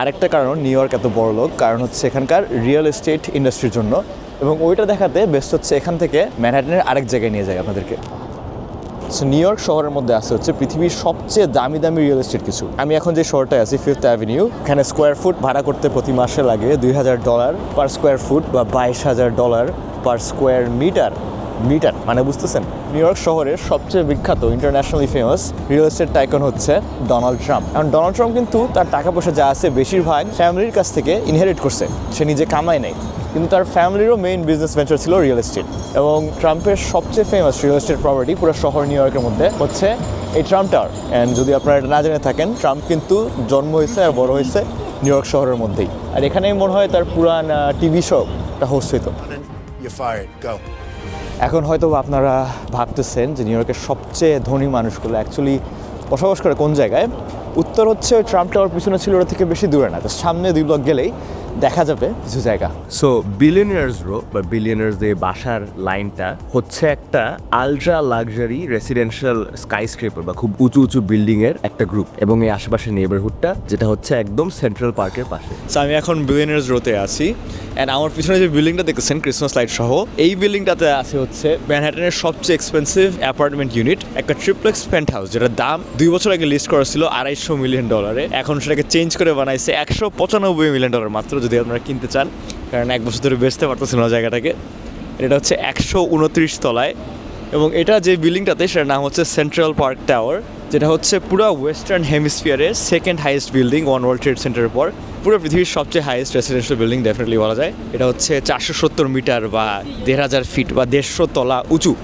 আরেকটা কারণ new York এত বড় লোক, কারণ হচ্ছে এখানকার রিয়েল এস্টেট ইন্ডাস্ট্রির জন্য এবং ওইটা দেখাতে বেস্ট হচ্ছে এখান থেকে ম্যানহাটনের আরেক জায়গায় নিয়ে যায় আপনাদেরকে। সো নিউ ইয়র্ক শহরের মধ্যে আছে হচ্ছে পৃথিবীর সবচেয়ে দামি দামি রিয়েল এস্টেট কিছু। আমি এখন যে শহরটায় আছি ফিফথ অ্যাভিনিউ এখানে স্কোয়ার ফুট ভাড়া করতে প্রতি মাসে লাগে দুই হাজার ডলার পার স্কোয়ার ফুট বা বাইশ হাজার dollar per square metre metre মানে বুঝতেছেন? নিউ ইয়র্ক শহরের সবচেয়ে বিখ্যাত internationally famous real estate tycoon হচ্ছে ডোনাল্ড ট্রাম্প কারণ ডোনাল্ড ট্রাম্প কিন্তু তার টাকা পয়সা যা আছে বেশিরভাগ ফ্যামিলির কাছ থেকে ইনহেরিট করছে। সে নিজে কামায় নেই। কিন্তু তার ফ্যামিলিরও মেইন বিজনেস ভেঞ্চার ছিল রিয়েল এস্টেট এবং ট্রাম্পের সবচেয়ে ফেমাস রিয়েল এস্টেট প্রপার্টি পুরো শহর নিউ ইয়র্কের মধ্যে হচ্ছে এই ট্রাম্প টাওয়ার অ্যান্ড যদি আপনারা এটা না জেনে থাকেন ট্রাম্প কিন্তু জন্ম হয়েছে আর বড় হয়েছে নিউ ইয়র্ক শহরের মধ্যেই। আর এখানেই মনে হয় তার পুরান টিভি শোটা হোস্ট হইতো. এখন হয়তো আপনারা ভাবতেছেন যে নিউ ইয়র্কের সবচেয়ে ধনী মানুষগুলো অ্যাকচুয়ালি বসবাস করে কোন জায়গায়? উত্তর হচ্ছে ওই ট্রাম্প টাওয়ার পিছনে ছিল ওটা থেকে বেশি দূরে না তো সামনে দুই ব্লক গেলেই দেখা যাবে কিছু জায়গা। সো বিলিয়নিয়ার্স রো বা বিলিয়নার্সদের বাসার লাইনটা হচ্ছে একটা ultra luxury residential skyscraper বা খুব উঁচু উঁচু বিল্ডিং এর একটা গ্রুপ এবং এই আশেপাশের নেবারহুডটা যেটা হচ্ছে একদম সেন্ট্রাল পার্কের পাশে। সো আমি এখন বিলিয়নার্স রোতে আছি অ্যান্ড আমার পিছনে যে বিল্ডিংটা দেখতেছেন ক্রিসমাস লাইট সহ এই বিল্ডিংটাতে আছে হচ্ছে ম্যানহাটনের সবচেয়ে এক্সপেন্সিভ অ্যাপার্টমেন্ট ইউনিট একটা ট্রিপ্লেক্স পেন্ট হাউস যেটার দাম দুই বছর আগে লিস্ট করা ছিল আড়াইশো মিলিয়ন ডলারে এখন সেটাকে চেঞ্জ করে বানাইছে একশো পঁচানব্বই মিলিয়ন ডলার মাত্র যদি আপনারা কিনতে চান। কারণ এক বছর ধরে বেচতে পারতেছে না জায়গাটাকে। এটা হচ্ছে একশো উনত্রিশ তলায়। এবং এটা যে বিল্ডিংটাতে, সেটার নাম হচ্ছে সেন্ট্রাল পার্ক টাওয়ার যেটা হচ্ছে পুরো western হেমিসফিয়ারের second highest building one world trade সেন্টারের পর পুরো পৃথিবীর সবচেয়ে হাইয়েস্ট রেসিডেন্সিয়াল বিল্ডিং ডেফিনেটলি বলা যায়। এটা হচ্ছে চারশো সত্তর মিটার বা দেড় হাজার ফিট বা দেড়শো তলা উঁচু।